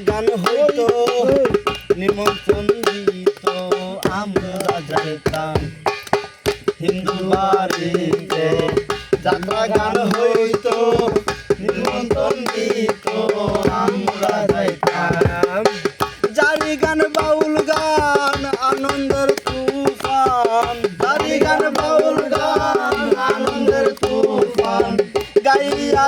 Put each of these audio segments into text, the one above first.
গান হইতো, নিমন্ত্রণ দিত, আমরা যাইতাম হিন্দু বাড়িতে। যাত্রা গান হইতো, নিমন্ত্রণ দিত, আমরা যাইতাম। জারি গান, বাউল গান, আনন্দের তুফান। জারি গান, বাউল গান, আনন্দের তুফান। গাইয়া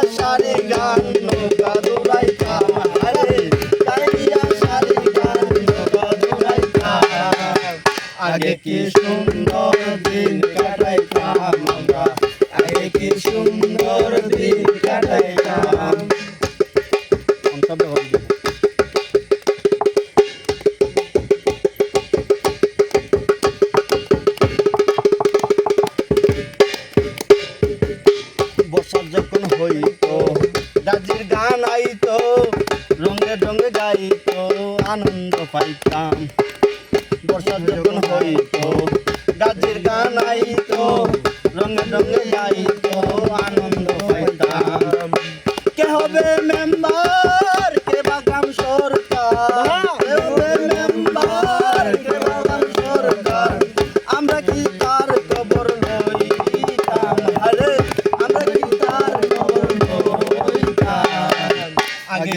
আগে কি সুন্দর দিন কাটাইতাম আমরা আগে কি সুন্দর দিন কাটাইতাম বর্ষার যখন হইতো দাদির গান আইতো রঙে রঙে গাইতো আনন্দ পাইতাম। বর্ষার যখন হইতো গাছের গান আইতো রঙে রঙে গাইতো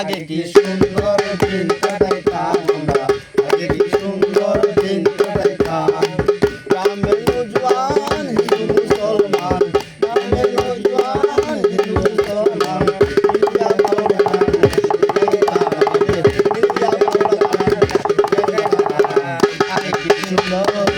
আগে কি সুন্দর দিন কাটাইতাম আমরা? আগে কি সুন্দর দিন কাটাইতাম? গ্রামের নজওয়ান হিন্দু মুসলমান, গ্রামের নজওয়ান হিন্দু মুসলমান আগে কি সুন্দর